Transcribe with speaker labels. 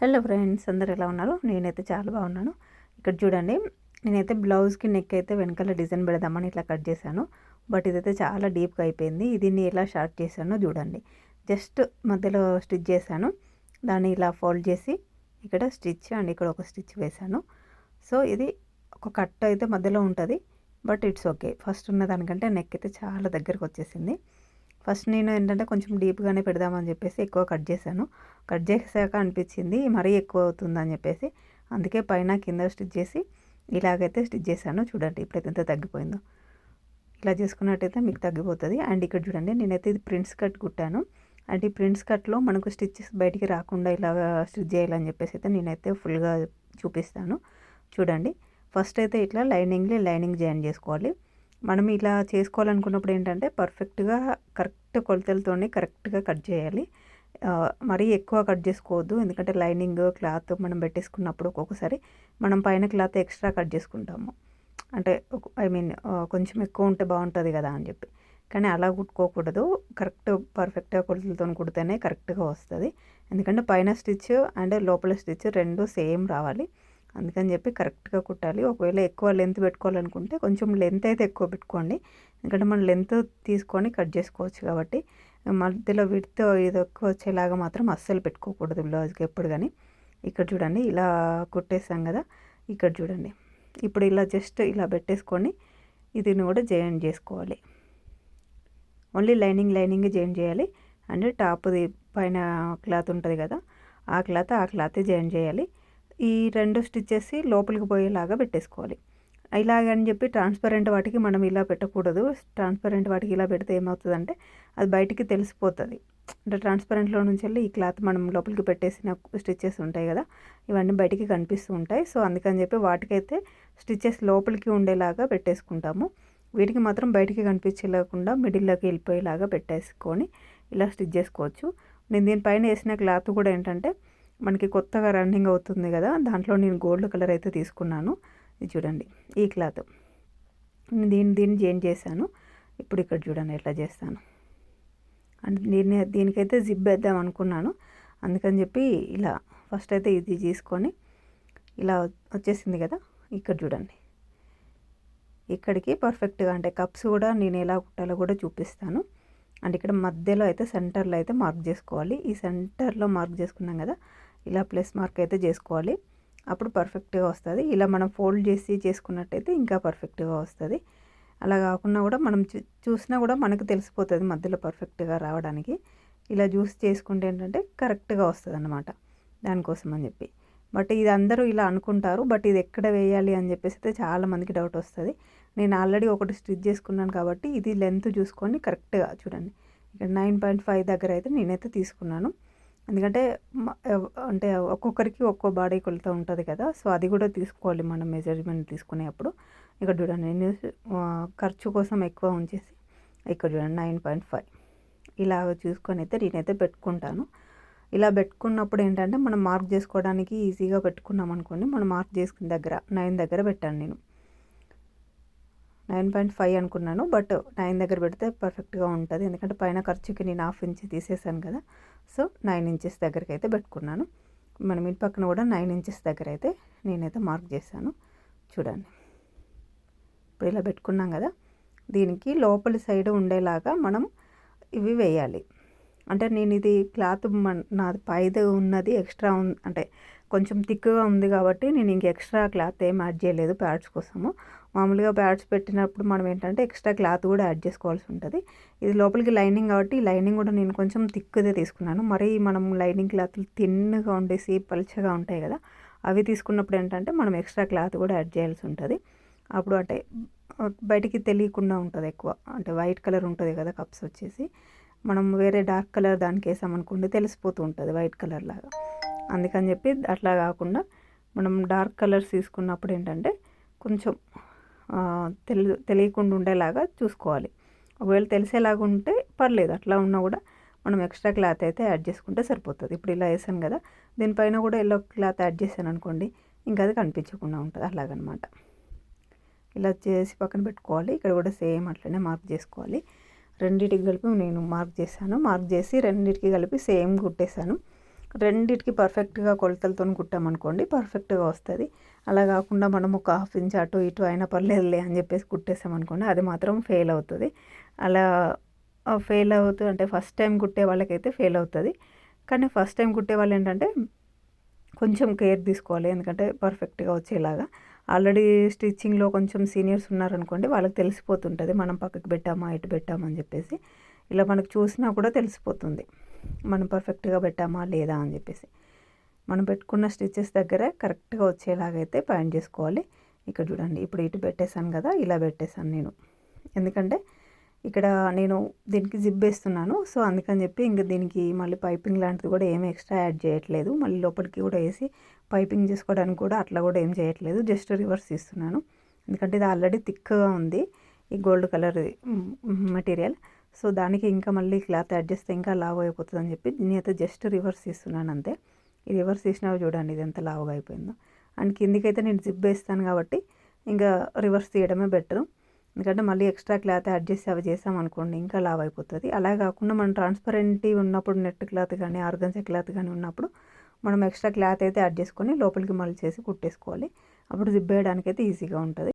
Speaker 1: Hello friends అందరు ఎలా ఉన్నారు? నేనైతే చాలా బాగున్నాను. ఇక్కడ చూడండి నేనైతే బ్లౌజ్కి నెక్ అయితే వెనకాల డిజైన్ పెడదామని ఇట్లా కట్ చేశాను. బట్ ఇదైతే చాలా డీప్గా అయిపోయింది. దీన్ని ఎలా షార్ట్ చేశానో చూడండి. జస్ట్ మధ్యలో స్టిచ్ చేశాను. దాన్ని ఇలా ఫోల్డ్ చేసి ఇక్కడ స్టిచ్ అండ్ ఇక్కడ ఒక స్టిచ్ వేశాను. సో ఇది ఒక కట్ అయితే మధ్యలో ఉంటుంది బట్ ఇట్స్ ఓకే. ఫస్ట్ ఉన్న దానికంటే నెక్ అయితే చాలా దగ్గరకు వచ్చేసింది. ఫస్ట్ నేను ఏంటంటే కొంచెం డీప్గానే పెడదామని చెప్పేసి ఎక్కువ కట్ చేశాను. కట్ చేసాక అనిపించింది మరీ ఎక్కువ అవుతుందని చెప్పేసి. అందుకే పైన కింద స్టిచ్ చేసి ఇలాగైతే స్టిచ్ చేశాను. చూడండి ఇప్పుడైతే ఎంత తగ్గిపోయిందో. ఇలా చేసుకున్నట్టయితే మీకు తగ్గిపోతుంది. అండ్ ఇక్కడ చూడండి నేనైతే ఇది ప్రింట్స్ కట్ కుట్టాను. అండ్ ఈ ప్రింట్స్ కట్లో మనకు స్టిచ్చెస్ బయటికి రాకుండా ఇలాగా స్టిచ్ చేయాలని చెప్పేసి అయితే నేనైతే ఫుల్గా చూపిస్తాను. చూడండి. ఫస్ట్ అయితే ఇట్లా లైనింగ్ని లైనింగ్ జాయిన్ చేసుకోవాలి. మనం ఇలా చేసుకోవాలనుకున్నప్పుడు ఏంటంటే పర్ఫెక్ట్గా కరెక్ట్ కరెక్ట్ కొలతలతోనే కరెక్ట్గా కట్ చేయాలి. మరీ ఎక్కువ కట్ చేసుకోవద్దు. ఎందుకంటే లైనింగ్ క్లాత్ మనం పెట్టేసుకున్నప్పుడు ఒక్కొక్కసారి మనం పైన క్లాత్ ఎక్స్ట్రా కట్ చేసుకుంటాము. అంటే ఐ మీన్ కొంచెం ఎక్కువ ఉంటే బాగుంటుంది కదా అని చెప్పి. కానీ అలా కుట్టుకోకూడదు. కరెక్ట్ పర్ఫెక్ట్గా కొలతలతో కుడితేనే కరెక్ట్గా వస్తుంది. ఎందుకంటే పైన స్టిచ్ అండ్ లోపల స్టిచ్ రెండు సేమ్ రావాలి. అందుకని చెప్పి కరెక్ట్గా కుట్టాలి. ఒకవేళ ఎక్కువ లెంత్ పెట్టుకోవాలనుకుంటే కొంచెం లెంత్ అయితే ఎక్కువ పెట్టుకోండి. ఎందుకంటే మనం లెంత్ తీసుకొని కట్ చేసుకోవచ్చు కాబట్టి మధ్యలో విడితో ఇది ఎక్కువ వచ్చేలాగా మాత్రం అస్సలు పెట్టుకోకూడదు బ్లౌజ్కి ఎప్పుడు కానీ ఇక్కడ చూడండి ఇలా కుట్టేసాం కదా ఇక్కడ చూడండి. ఇప్పుడు ఇలా జస్ట్ ఇలా పెట్టేసుకొని ఇదిని కూడా జాయిన్ చేసుకోవాలి. ఓన్లీ లైనింగ్ లైనింగ్ జాయిన్ చేయాలి. అండ్ టాప్ది పైన క్లాత్ ఉంటుంది కదా ఆ క్లాత్ ఆ క్లాతే జాయిన్ చేయాలి. ఈ రెండు స్టిచ్చెస్ లోపలికి పోయేలాగా పెట్టేసుకోవాలి. ఇలాగని చెప్పి ట్రాన్స్పరెంట్ వాటికి మనం ఇలా పెట్టకూడదు. ట్రాన్స్పరెంట్ వాటికి ఇలా పెడితే ఏమవుతుందంటే అది బయటికి తెలిసిపోతుంది. అంటే ట్రాన్స్పరెంట్లో నుంచి వెళ్ళి ఈ క్లాత్ మనం లోపలికి పెట్టేసిన స్టిచ్చెస్ ఉంటాయి కదా ఇవన్నీ బయటికి కనిపిస్తూ ఉంటాయి. సో అందుకని చెప్పి వాటికైతే స్టిచ్చెస్ లోపలికి ఉండేలాగా పెట్టేసుకుంటాము. వీటికి మాత్రం బయటికి కనిపించలేకుండా మిడిల్లోకి వెళ్ళిపోయేలాగా పెట్టేసుకొని ఇలా స్టిచ్ చేసుకోవచ్చు. నేను దీనిపైన వేసిన క్లాత్ కూడా ఏంటంటే మనకి కొత్తగా రన్నింగ్ అవుతుంది కదా దాంట్లో నేను గోల్డ్ కలర్ అయితే తీసుకున్నాను. ఇది చూడండి ఈ క్లాత్. దీన్ని దీన్ని చేంజ్ చేశాను. ఇప్పుడు ఇక్కడ చూడండి ఎట్లా చేస్తాను. అంటే దీన్ని దీనికైతే జిప్ వేద్దాం అనుకున్నాను. అందుకని చెప్పి ఇలా ఫస్ట్ అయితే ఇది తీసుకొని ఇలా వచ్చేసింది కదా ఇక్కడ చూడండి. ఇక్కడికి పర్ఫెక్ట్గా అంటే కప్స్ కూడా నేను ఎలా కుట్టాలో కూడా చూపిస్తాను. అండ్ ఇక్కడ మధ్యలో అయితే సెంటర్లో అయితే మార్క్ చేసుకోవాలి. ఈ సెంటర్లో మార్క్ చేసుకున్నాం కదా ఇలా ప్లస్ మార్క్ అయితే చేసుకోవాలి. అప్పుడు పర్ఫెక్ట్గా వస్తుంది. ఇలా మనం ఫోల్డ్ చేసి చేసుకున్నట్టయితే ఇంకా పర్ఫెక్ట్గా వస్తుంది. అలా కాకుండా కూడా మనం చూసినా కూడా మనకు తెలిసిపోతుంది మధ్యలో పర్ఫెక్ట్గా రావడానికి. ఇలా చూసి చేసుకుంటే ఏంటంటే కరెక్ట్గా వస్తుంది అన్నమాట దానికోసం అని చెప్పి. బట్ ఇది అందరూ ఇలా అనుకుంటారు. బట్ ఇది ఎక్కడ వేయాలి అని చెప్పేసి అయితే చాలామందికి డౌట్ వస్తుంది. నేను ఆల్రెడీ ఒకటి స్టిచ్ చేసుకున్నాను కాబట్టి ఇది లెంత్ చూసుకొని కరెక్ట్గా చూడండి. ఇక్కడ నైన్ పాయింట్ ఫైవ్ దగ్గర అయితే నేనైతే తీసుకున్నాను. ఎందుకంటే అంటే ఒక్కొక్కరికి ఒక్కో బాడీ కొలత ఉంటుంది కదా సో అది కూడా తీసుకోవాలి మనం మెజర్మెంట్ తీసుకునేటప్పుడు ఇక్కడ చూడండి నేను ఖర్చు కోసం ఎక్కువ ఉంచేసి ఇక్కడ చూడండి నైన్ పాయింట్ ఫైవ్ ఇలా చూసుకొని అయితే నేనైతే పెట్టుకుంటాను. ఇలా పెట్టుకున్నప్పుడు ఏంటంటే మనం మార్క్ చేసుకోవడానికి ఈజీగా పెట్టుకున్నాం అనుకోండి మనం మార్క్ చేసుకున్న దగ్గర నైన్ దగ్గర పెట్టాను నేను. నైన్ పాయింట్ ఫైవ్ అనుకున్నాను బట్ నైన్ దగ్గర పెడితే పర్ఫెక్ట్గా ఉంటుంది. ఎందుకంటే పైన ఖర్చుకి నేను హాఫ్ ఇంచ్ తీసేసాను కదా సో నైన్ ఇంచెస్ దగ్గరికి అయితే పెట్టుకున్నాను. మనం ఇంటి పక్కన కూడా నైన్ ఇంచెస్ దగ్గర అయితే నేనైతే మార్క్ చేశాను. చూడండి. ఇప్పుడు ఇలా పెట్టుకున్నాం కదా దీనికి లోపలి సైడ్ ఉండేలాగా మనం ఇవి వేయాలి. అంటే నేను ఇది క్లాత్ నాది పైది ఉన్నది ఎక్స్ట్రా అంటే కొంచెం థిక్గా ఉంది కాబట్టి నేను ఇంక ఎక్స్ట్రా క్లాత్ ఏం యాడ్ చేయలేదు ప్యాడ్స్ కోసము. మామూలుగా బ్యాట్స్ పెట్టినప్పుడు మనం ఏంటంటే ఎక్స్ట్రా క్లాత్ కూడా యాడ్ చేసుకోవాల్సి ఉంటుంది. ఇది లోపలికి లైనింగ్ కాబట్టి లైనింగ్ కూడా నేను కొంచెం థిక్దే తీసుకున్నాను. మరి మనం లైనింగ్ క్లాత్లు తిన్నగా ఉండేసి పలుచగా ఉంటాయి కదా అవి తీసుకున్నప్పుడు ఏంటంటే మనం ఎక్స్ట్రా క్లాత్ కూడా యాడ్ చేయాల్సి ఉంటుంది. అప్పుడు అంటే బయటికి తెలియకుండా ఉంటుంది ఎక్కువ. అంటే వైట్ కలర్ ఉంటుంది కదా కప్స్ వచ్చేసి. మనం వేరే డార్క్ కలర్ దానికి వేసామనుకోండి తెలిసిపోతూ ఉంటుంది వైట్ కలర్ లాగా. అందుకని చెప్పి అట్లా కాకుండా మనం డార్క్ కలర్స్ తీసుకున్నప్పుడు ఏంటంటే కొంచెం తెలి తెలియకుండా ఉండేలాగా చూసుకోవాలి. ఒకవేళ తెలిసేలాగా ఉంటే పర్లేదు అట్లా ఉన్నా కూడా మనం ఎక్స్ట్రా క్లాత్ అయితే యాడ్ చేసుకుంటే సరిపోతుంది. ఇప్పుడు ఇలా వేసాను కదా దీనిపైన కూడా ఎల్లో క్లాత్ యాడ్ చేశాను అనుకోండి ఇంకా అది కనిపించకుండా ఉంటుంది అలాగనమాట. ఇలా చేసి పక్కన పెట్టుకోవాలి ఇక్కడ కూడా సేమ్ అట్లనే మార్క్ చేసుకోవాలి. రెండింటికి కలిపి నేను మార్క్ చేశాను. మార్క్ చేసి రెండింటికి కలిపి సేమ్ కుట్టేశాను. రెండిటికి పర్ఫెక్ట్గా కొలతలతో కుట్టామనుకోండి పర్ఫెక్ట్గా వస్తుంది. అలా కాకుండా మనం ఒక హాఫ్ ఇంచ్ అటు ఇటు అయినా పర్లేదులే అని చెప్పేసి కుట్టేసామనుకోండి అది మాత్రం ఫెయిల్ అవుతుంది. అలా ఫెయిల్ అవుతుంది అంటే ఫస్ట్ టైం కుట్టే వాళ్ళకైతే ఫెయిల్ అవుతుంది. కానీ ఫస్ట్ టైం కుట్టే వాళ్ళు ఏంటంటే కొంచెం కేర్ తీసుకోవాలి ఎందుకంటే పర్ఫెక్ట్గా వచ్చేలాగా. ఆల్రెడీ స్టిచ్చింగ్లో కొంచెం సీనియర్స్ ఉన్నారనుకోండి వాళ్ళకి తెలిసిపోతుంటుంది. మనం పక్కకి పెట్టామా ఇటు పెట్టామా అని చెప్పేసి. ఇలా మనకు చూసినా కూడా తెలిసిపోతుంది. మనం పర్ఫెక్ట్గా పెట్టామా లేదా అని చెప్పేసి. మనం పెట్టుకున్న స్టిచెస్ దగ్గర కరెక్ట్గా వచ్చేలాగైతే పాయింట్ చేసుకోవాలి. ఇక్కడ చూడండి ఇప్పుడు ఇటు పెట్టేశాను కదా ఇలా పెట్టేశాను నేను. ఎందుకంటే ఇక్కడ నేను దీనికి జిప్ వేస్తున్నాను సో అందుకని చెప్పి ఇంకా దీనికి మళ్ళీ పైపింగ్ లాంటిది కూడా ఏమి ఎక్స్ట్రా యాడ్ చేయట్లేదు. మళ్ళీ లోపలికి కూడా వేసి పైపింగ్ చేసుకోవడానికి కూడా అట్లా కూడా ఏం చేయట్లేదు జస్ట్ రివర్స్ ఇస్తున్నాను ఎందుకంటే ఇది ఆల్రెడీ థిక్గా ఉంది ఈ గోల్డ్ కలర్ మెటీరియల్ సో దానికి ఇంకా మళ్ళీ క్లాత్ యాడ్ చేస్తే ఇంకా లావ్ అయిపోతుంది అని చెప్పి నేనైతే జస్ట్ రివర్స్ ఇస్తున్నాను అంతే. ఈ రివర్స్ తీసినా చూడండి ఇది ఎంత లావుగా అయిపోయిందో. అండ్ కిందికైతే నేను జిప్ వేస్తాను కాబట్టి ఇంకా రివర్స్ తీయడమే బెటరు. ఎందుకంటే మళ్ళీ ఎక్స్ట్రా క్లాత్ యాడ్ చేసి అవి చేసామనుకోండి ఇంకా లావ్ అయిపోతుంది. అలా కాకుండా మనం ట్రాన్స్పరెంట్ ఉన్నప్పుడు నెట్ క్లాత్ కానీ ఆర్గన్సీ క్లాత్ కానీ ఉన్నప్పుడు మనం ఎక్స్ట్రా క్లాత్ అయితే యాడ్ చేసుకొని లోపలికి మళ్ళీ చేసి కుట్టేసుకోవాలి. అప్పుడు జిప్ వేయడానికి అయితే ఈజీగా ఉంటుంది.